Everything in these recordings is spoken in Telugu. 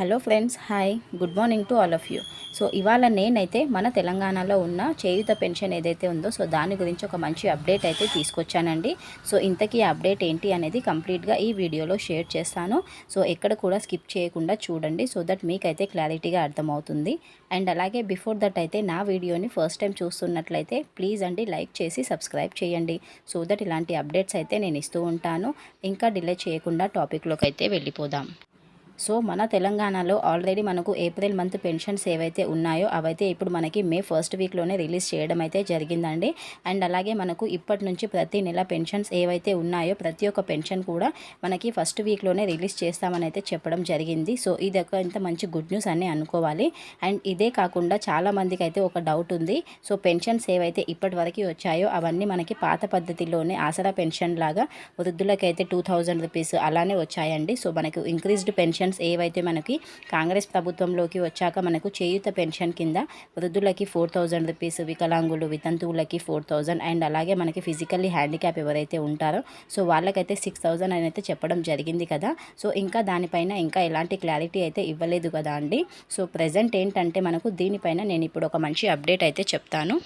Hello friends hi. Good morning to all of you. So ఇవాళ నేనైతే మన తెలంగాణలో ఉన్న చేయుత పెన్షన్ ఏదైతే ఉందో సో దాని గురించి ఒక మంచి అప్డేట్ అయితే తీసుకొచ్చానండి. సో ఇంతకీ అప్డేట్ ఏంటి అనేది కంప్లీట్గా ఈ వీడియోలో షేర్ చేస్తాను. సో ఎక్కడ కూడా స్కిప్ చేయకుండా చూడండి సో దట్ మీకైతే క్లారిటీగా అర్థమవుతుంది. అండ్ అలాగే బిఫోర్ దట్ అయితే నా వీడియోని ఫస్ట్ టైం చూస్తున్నట్లయితే ప్లీజ్ అండి లైక్ చేసి సబ్స్క్రైబ్ చేయండి. సో దట్ ఇలాంటి అప్డేట్స్ అయితే నేను ఇస్తూ ఉంటాను. ఇంకా డిలే చేయకుండా టాపిక్లోకి అయితే వెళ్ళిపోదాం. సో మన తెలంగాణలో ఆల్రెడీ మనకు ఏప్రిల్ మంత్ పెన్షన్స్ ఏవైతే ఉన్నాయో అవైతే ఇప్పుడు మనకి మే ఫస్ట్ వీక్లోనే రిలీజ్ చేయడం అయితే జరిగిందండి. అండ్ అలాగే మనకు ఇప్పటి నుంచి ప్రతి నెల పెన్షన్స్ ఏవైతే ఉన్నాయో ప్రతి ఒక్క పెన్షన్ కూడా మనకి ఫస్ట్ వీక్లోనే రిలీజ్ చేస్తామని అయితే చెప్పడం జరిగింది. సో ఇది ఒక ఇంత మంచి గుడ్ న్యూస్ అని అనుకోవాలి. అండ్ ఇదే కాకుండా చాలామందికి అయితే ఒక డౌట్ ఉంది. సో పెన్షన్స్ ఏవైతే ఇప్పటి వరకు వచ్చాయో అవన్నీ మనకి పాత పద్ధతిలోనే ఆసరా పెన్షన్ లాగా వృద్ధులకైతే టూ థౌజండ్ రూపీస్ అలానే వచ్చాయండి. సో మనకు ఇంక్రీజ్డ్ పెన్షన్ పెన్షన్స్ ఏవైతే మనకి కాంగ్రెస్ ప్రభుత్వంలోకి వచ్చాక మనకు చేయుత పెన్షన్ కింద వృద్ధులకి ఫోర్ థౌజండ్ రూపీస్ వికలాంగులు వితంతువులకి ఫోర్ థౌజండ్ అండ్ అలాగే మనకి ఫిజికల్లీ హ్యాండిక్యాప్ ఎవరైతే ఉంటారో సో వాళ్ళకైతే సిక్స్ థౌజండ్ అని అయితే చెప్పడం జరిగింది కదా. సో ఇంకా దానిపైన ఇంకా ఎలాంటి క్లారిటీ అయితే ఇవ్వలేదు కదా అండి. సో ప్రజెంట్ ఏంటంటే మనకు దీనిపైన నేను ఇప్పుడు ఒక మంచి అప్డేట్ అయితే చెప్తాను.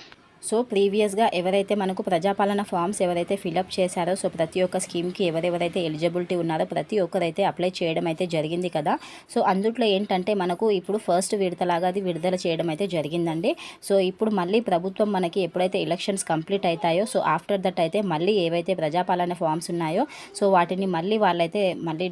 సో ప్రీవియస్గా ఎవరైతే మనకు ప్రజాపాలన ఫామ్స్ ఎవరైతే ఫిలప్ చేశారో సో ప్రతి ఒక్క స్కీమ్కి ఎవరెవరైతే ఎలిజిబిలిటీ ఉన్నారో ప్రతి ఒక్కరైతే అప్లై చేయడం అయితే జరిగింది కదా. సో అందుట్లో ఏంటంటే మనకు ఇప్పుడు ఫస్ట్ విడతలాగా అది విడుదల చేయడం అయితే జరిగిందండి. సో ఇప్పుడు మళ్ళీ ప్రభుత్వం మనకి ఎప్పుడైతే ఎలక్షన్స్ కంప్లీట్ అవుతాయో సో ఆఫ్టర్ దట్ అయితే మళ్ళీ ఏవైతే ప్రజాపాలన ఫామ్స్ ఉన్నాయో సో వాటిని మళ్ళీ వాళ్ళైతే మళ్ళీ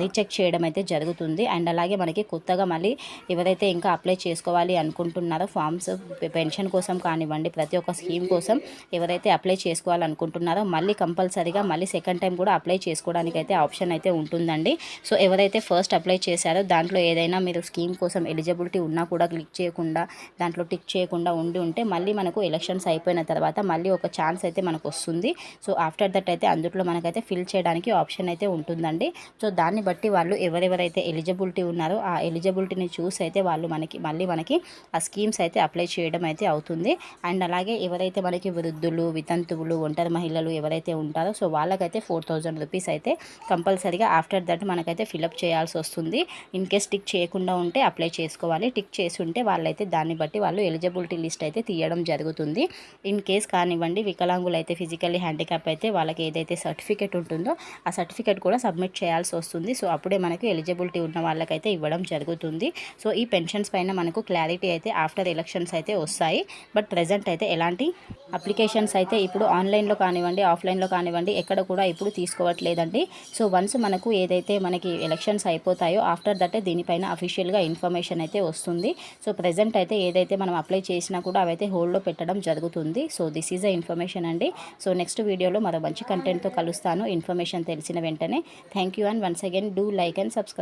రీచెక్ చేయడం అయితే జరుగుతుంది. అండ్ అలాగే మనకి కొత్తగా మళ్ళీ ఎవరైతే ఇంకా అప్లై చేసుకోవాలి అనుకుంటున్నారో ఫామ్స్ పెన్షన్ కోసం కానివ్వండి ప్రతి ఒక్క స్కీమ్ కోసం ఎవరైతే అప్లై చేసుకోవాలనుకుంటున్నారో మళ్ళీ కంపల్సరీగా మళ్ళీ సెకండ్ టైం కూడా అప్లై చేసుకోవడానికి అయితే ఆప్షన్ అయితే ఉంటుందండి. సో ఎవరైతే ఫస్ట్ అప్లై చేశారో దాంట్లో ఏదైనా మీరు స్కీమ్ కోసం ఎలిజిబిలిటీ ఉన్నా కూడా క్లిక్ చేయకుండా దాంట్లో టిక్ చేయకుండా ఉండి ఉంటే మళ్ళీ మనకు ఎలక్షన్స్ అయిపోయిన తర్వాత మళ్ళీ ఒక ఛాన్స్ అయితే మనకు వస్తుంది. సో ఆఫ్టర్ దట్ అయితే అందుట్లో మనకైతే ఫిల్ చేయడానికి ఆప్షన్ అయితే ఉంటుందండి. సో దాన్ని బట్టి వాళ్ళు ఎవరెవరైతే ఎలిజిబిలిటీ ఉన్నారో ఆ ఎలిజిబిలిటీని చూసి అయితే వాళ్ళు మనకి మళ్ళీ మనకి ఆ స్కీమ్స్ అయితే అప్లై చేయడం అయితే అవుతుంది. అండ్ అలాగే ఎవరైతే మనకి వృద్ధులు వితంతువులు ఒంటరి మహిళలు ఎవరైతే ఉంటారో సో వాళ్ళకైతే ఫోర్ థౌజండ్ రూపీస్ అయితే కంపల్సరీగా ఆఫ్టర్ దట్ మనకైతే ఫిలప్ చేయాల్సి వస్తుంది. ఇన్ కేస్ టిక్ చేయకుండా ఉంటే అప్లై చేసుకోవాలి. టిక్ చేసి ఉంటే వాళ్ళైతే దాన్ని బట్టి వాళ్ళు ఎలిజిబిలిటీ లిస్ట్ అయితే తీయడం జరుగుతుంది. ఇన్ కేస్ కానివ్వండి వికలాంగులు అయితే ఫిజికల్లీ హ్యాండిక్యాప్ అయితే వాళ్ళకి ఏదైతే సర్టిఫికేట్ ఉంటుందో ఆ సర్టిఫికేట్ కూడా సబ్మిట్ చేయాల్సి వస్తుంది. సో అప్పుడే మనకి ఎలిజిబిలిటీ ఉన్న వాళ్ళకైతే ఇవ్వడం జరుగుతుంది. సో ఈ పెన్షన్స్ పైన మనకు క్లారిటీ అయితే ఆఫ్టర్ ఎలక్షన్స్ అయితే వస్తాయి. బట్ ప్రజెంట్ అయితే ఎలాంటి అప్లికేషన్స్ అయితే ఇప్పుడు ఆన్లైన్లో కానివ్వండి ఆఫ్లైన్లో కానివ్వండి ఎక్కడ కూడా ఇప్పుడు తీసుకోవట్లేదండి. సో వన్స్ మనకు ఏదైతే మనకి ఎలక్షన్స్ అయిపోతాయో ఆఫ్టర్ దట్ దీనిపైన అఫీషియల్గా ఇన్ఫర్మేషన్ అయితే వస్తుంది. సో ప్రజెంట్ అయితే ఏదైతే మనం అప్లై చేసినా కూడా అవైతే హోల్డ్లో పెట్టడం జరుగుతుంది. So this is a information అండి. సో నెక్స్ట్ వీడియోలో మరో మంచి కంటెంట్తో కలుస్తాను. ఇన్ఫర్మేషన్ తెలిసిన వెంటనే. Thank you and once again do like and subscribe.